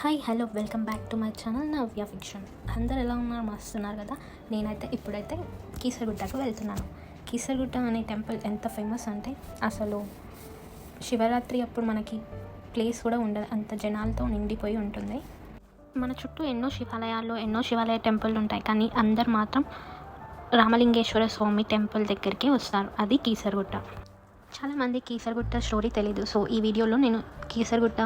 Hi hello welcome back to my channel Navya fiction అందరు ఎలా ఉన్నారు? మస్తున్నారు కదా? నేనైతే ఇప్పుడైతే కీసరగుట్టకు వెళ్తున్నాను. కీసరగుట్ట అనే టెంపుల్ ఎంత ఫేమస్ అంటే అసలు శివరాత్రి అప్పుడు మనకి ప్లేస్ కూడా ఉండదు. అంత జనాలతో నిండిపోయి ఉంటుంది. మన చుట్టూ ఎన్నో శివాలయాల్లో ఎన్నో శివాలయ టెంపుల్ ఉంటాయి. కానీ అందరు మాత్రం రామలింగేశ్వర స్వామి టెంపుల్ దగ్గరికి వస్తారు. అది కీసరగుట్ట. చాలామంది కీసరగుట్ట స్టోరీ తెలియదు సో ఈ వీడియోలో నేను కీసరగుట్ట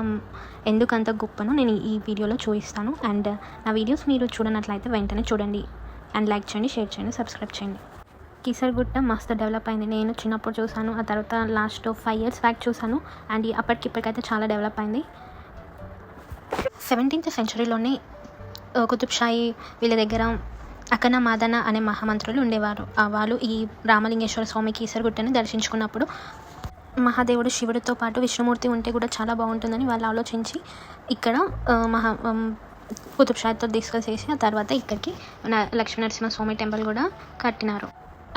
ఎందుకు అంత గొప్పనో నేను ఈ వీడియోలో చూపిస్తాను. అండ్ నా వీడియోస్ మీరు చూడనట్లయితే వెంటనే చూడండి. అండ్ లైక్ చేయండి షేర్ చేయండి సబ్స్క్రైబ్ చేయండి. కీసరగుట్ట మస్తు డెవలప్ అయింది. నేను చిన్నప్పుడు చూసాను ఆ తర్వాత లాస్ట్ ఫైవ్ ఇయర్స్ బ్యాక్ చూసాను అండ్ అప్పటికి ఇప్పటికైతే చాలా డెవలప్ అయింది. సెవెంటీన్త్ సెంచరీలోనే కుతుబ్షాయి వీళ్ళ దగ్గర అకన మాదన అనే మహామంత్రులు ఉండేవారు. ఆ వాళ్ళు ఈ రామలింగేశ్వర స్వామి కీసరగుట్టని దర్శించుకున్నప్పుడు మహాదేవుడు శివుడితో పాటు విష్ణుమూర్తి ఉంటే కూడా చాలా బాగుంటుందని వాళ్ళు ఆలోచించి ఇక్కడ మహా కుతుబ్షాతో డిస్కస్ చేసి ఆ తర్వాత ఇక్కడికి లక్ష్మీనరసింహస్వామి టెంపుల్ కూడా కట్టినారు.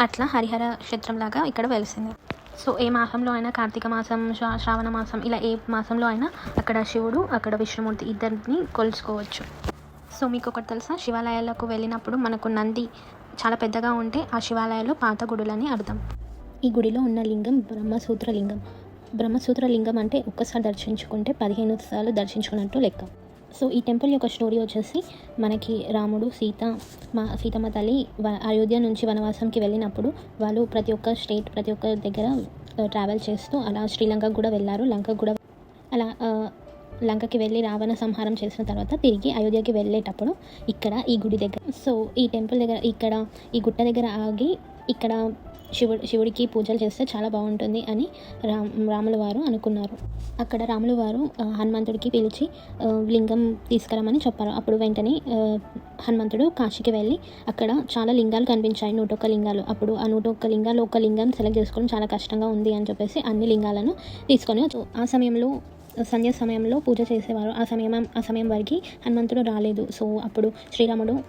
అట్లా హరిహర క్షేత్రం లాగా ఇక్కడ వెలిసింది. సో ఏ మాసంలో అయినా కార్తీక మాసం శ్రావణ మాసం ఇలా ఏ మాసంలో అయినా అక్కడ శివుడు అక్కడ విష్ణుమూర్తి ఇద్దరిని కొలుసుకోవచ్చు. సో మీకు ఒకటి తెలుసా? శివాలయాలకు వెళ్ళినప్పుడు మనకు నంది చాలా పెద్దగా ఉంటే ఆ శివాలయాల్లో పాత గుడులని అర్థం. ఈ గుడిలో ఉన్న లింగం బ్రహ్మసూత్ర లింగం. బ్రహ్మసూత్ర లింగం అంటే ఒక్కసారి దర్శించుకుంటే పదిహేను సార్లు దర్శించుకున్నట్టు లెక్క. సో ఈ టెంపుల్ యొక్క స్టోరీ వచ్చేసి మనకి రాముడు సీత మా సీతమ్మ తల్లి అయోధ్య నుంచి వనవాసంకి వెళ్ళినప్పుడు వాళ్ళు ప్రతి ఒక్క స్టేట్ ప్రతి ఒక్క దగ్గర ట్రావెల్ చేస్తూ అలా శ్రీలంకకు కూడా వెళ్ళారు. లంకకు కూడా అలా లంకకి వెళ్ళి రావణ సంహారం చేసిన తర్వాత తిరిగి అయోధ్యకి వెళ్ళేటప్పుడు ఇక్కడ ఈ గుడి దగ్గర. సో ఈ టెంపుల్ దగ్గర ఇక్కడ ఈ గుట్ట దగ్గర ఆగి ఇక్కడ శివుడు శివుడికి పూజలు చేస్తే చాలా బాగుంటుంది అని రామ్ రాముల వారు అనుకున్నారు. అక్కడ రాముల వారు హనుమంతుడికి పిలిచి లింగం తీసుకురామని చెప్పారు. అప్పుడు వెంటనే హనుమంతుడు కాశీకి వెళ్ళి అక్కడ చాలా లింగాలు కనిపించాయి. నూట ఒక్క లింగాలు. అప్పుడు ఆ నూటొక్క లింగాలు ఒక లింగం సెలెక్ట్ చేసుకోవడం చాలా కష్టంగా ఉంది అని చెప్పేసి అన్ని లింగాలను తీసుకొని ఆ సమయంలో సంధ్య సమయంలో పూజ చేసేవారు. ఆ సమయం ఆ సమయం వరకు హనుమంతుడు రాలేదు. సో అప్పుడు శ్రీరాముడు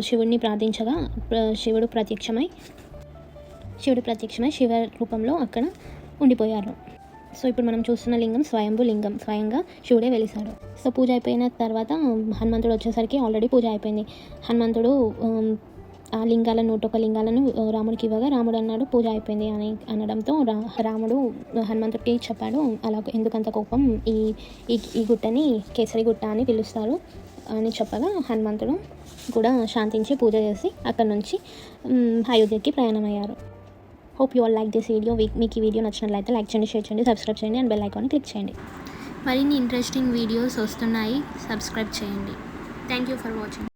శివుడిని ప్రార్థించగా శివుడు ప్రత్యక్షమై శివుడు ప్రత్యక్షమై శివ రూపంలో అక్కడ ఉండిపోయారు. సో ఇప్పుడు మనం చూస్తున్న లింగం స్వయంభు లింగం. స్వయంగా శివుడే వెలిసాడు సో పూజ అయిపోయిన తర్వాత హనుమంతుడు వచ్చేసరికి ఆల్రెడీ పూజ అయిపోయింది. హనుమంతుడు ఆ లింగాల నూట ఒక లింగాలను రాముడికి ఇవ్వగా రాముడు అన్నాడు పూజ అయిపోయింది అని అనడంతో రా రాముడు హనుమంతుడికి చెప్పాడు అలా ఎందుకంత కోపం? ఈ ఈ గుట్టని కేసరి గుట్ట అని పిలుస్తారు అని చెప్పగా హనుమంతుడు కూడా శాంతించి పూజ చేసి అక్కడ నుంచి అయోధ్యకి ప్రయాణమయ్యారు. Hope you all like this video మీకు ఈ వీడియో నచ్చినట్లయితే లైక్ చేయండి షేర్ చేయండి సబ్స్క్రైబ్ చేయండి అండ్ బెల్ ఐకాన్ క్లిక్ చేయండి. మరిన్ని ఇంట్రెస్టింగ్ వీడియోస్ వస్తున్నాయి. సబ్స్క్రైబ్ చేయండి. Thank you for watching